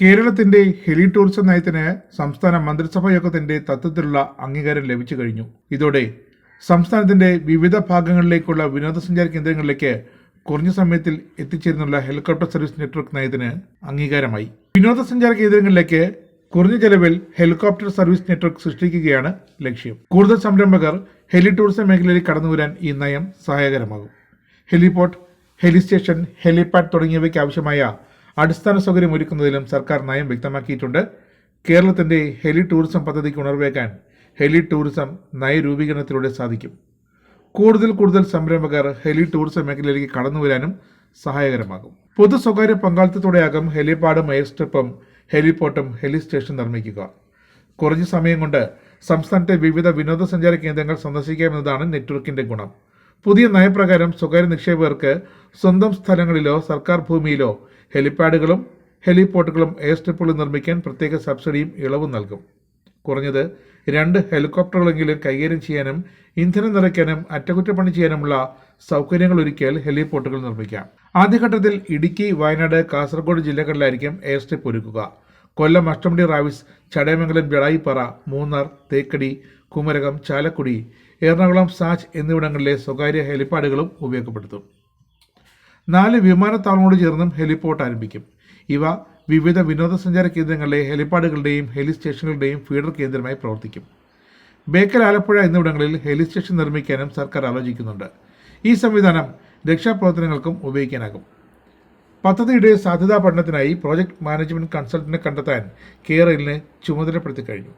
കേരളത്തിന്റെ ഹെലി ടൂറിസം നയത്തിന് സംസ്ഥാന മന്ത്രിസഭാ യോഗത്തിന്റെ തത്വത്തിലുള്ള അംഗീകാരം ലഭിച്ചു കഴിഞ്ഞു. ഇതോടെ സംസ്ഥാനത്തിന്റെ വിവിധ ഭാഗങ്ങളിലേക്കുള്ള വിനോദസഞ്ചാര കേന്ദ്രങ്ങളിലേക്ക് കുറഞ്ഞ സമയത്തിൽ എത്തിച്ചേരുന്നുള്ള ഹെലികോപ്റ്റർ സർവീസ് നെറ്റ്വർക്ക് നയത്തിന് അംഗീകാരമായി. വിനോദസഞ്ചാര കേന്ദ്രങ്ങളിലേക്ക് കുറഞ്ഞ ചെലവിൽ ഹെലികോപ്റ്റർ സർവീസ് നെറ്റ്വർക്ക് സൃഷ്ടിക്കുകയാണ് ലക്ഷ്യം. കൂടുതൽ സംരംഭകർ ഹെലി ടൂറിസം മേഖലയിൽ കടന്നുവരാൻ ഈ നയം സഹായകരമാകും. ഹെലിപോർട്ട് ഹെലി സ്റ്റേഷൻ ഹെലിപാഡ് തുടങ്ങിയവയ്ക്ക് ആവശ്യമായ അടിസ്ഥാന സൗകര്യം ഒരുക്കുന്നതിലും സർക്കാർ നയം വ്യക്തമാക്കിയിട്ടുണ്ട്. കേരളത്തിന്റെ ഹെലി ടൂറിസം പദ്ധതിക്ക് ഉണർവേക്കാൻ ഹെലി ടൂറിസം നയരൂപീകരണത്തിലൂടെ സാധിക്കും. കൂടുതൽ കൂടുതൽ സംരംഭകർ ഹെലി ടൂറിസം മേഖലയിലേക്ക് കടന്നുവരാനും സഹായകരമാകും. പൊതു സ്വകാര്യ പങ്കാളിത്തത്തോടെയാകും ഹെലിപാഡും എയർ സ്ട്രിപ്പും ഹെലിപോർട്ടും ഹെലി സ്റ്റേഷൻ നിർമ്മിക്കുക. കുറഞ്ഞ സമയം കൊണ്ട് സംസ്ഥാനത്തെ വിവിധ വിനോദസഞ്ചാര കേന്ദ്രങ്ങൾ സന്ദർശിക്കാമെന്നതാണ് നെറ്റ്വർക്കിന്റെ ഗുണം. പുതിയ നയപ്രകാരം സ്വകാര്യ നിക്ഷേപകർക്ക് സ്വന്തം സ്ഥലങ്ങളിലോ സർക്കാർ ഭൂമിയിലോ ഹെലിപാഡുകളും ഹെലിപോർട്ടുകളും എയർ സ്ട്രിപ്പുകളും നിർമ്മിക്കാൻ പ്രത്യേക സബ്സിഡിയും ഇളവും നൽകും. കുറഞ്ഞത് രണ്ട് ഹെലികോപ്റ്ററുകളെങ്കിലും കൈകാര്യം ചെയ്യാനും ഇന്ധനം നിറയ്ക്കാനും അറ്റകുറ്റപ്പണി ചെയ്യാനുമുള്ള സൗകര്യങ്ങൾ ഒരുക്കിയാൽ ഹെലിപോർട്ടുകൾ നിർമ്മിക്കാം. ആദ്യഘട്ടത്തിൽ ഇടുക്കി വയനാട് കാസർഗോഡ് ജില്ലകളിലായിരിക്കും എയർ സ്ട്രിപ്പ് ഒരുക്കുക. കൊല്ലം അഷ്ടമുടി റാവിസ് ചടയമംഗലം ജടായിപ്പാറ മൂന്നാർ തേക്കടി കുമരകം ചാലക്കുടി എറണാകുളം സാച്ച് എന്നിവിടങ്ങളിലെ സ്വകാര്യ ഹെലിപ്പാഡുകളും ഉപയോഗപ്പെടുത്തും. നാല് വിമാനത്താവളങ്ങളോട് ചേർന്നും ഹെലിപോർട്ട് ആരംഭിക്കും. ഇവ വിവിധ വിനോദസഞ്ചാര കേന്ദ്രങ്ങളിലെ ഹെലിപ്പാഡുകളുടെയും ഹെലി സ്റ്റേഷനുകളുടെയും ഫീഡർ കേന്ദ്രമായി പ്രവർത്തിക്കും. ബേക്കൽ ആലപ്പുഴ എന്നിവിടങ്ങളിൽ ഹെലി സ്റ്റേഷൻ നിർമ്മിക്കാനും സർക്കാർ ആലോചിക്കുന്നുണ്ട്. ഈ സംവിധാനം രക്ഷാപ്രവർത്തനങ്ങൾക്കും ഉപയോഗിക്കാനാകും. പദ്ധതിയുടെ സാധ്യതാ പഠനത്തിനായി പ്രോജക്ട് മാനേജ്മെന്റ് കൺസൾട്ടന്റിനെ കണ്ടെത്താൻ കേരളിന് ചുമതലപ്പെടുത്തി കഴിഞ്ഞു.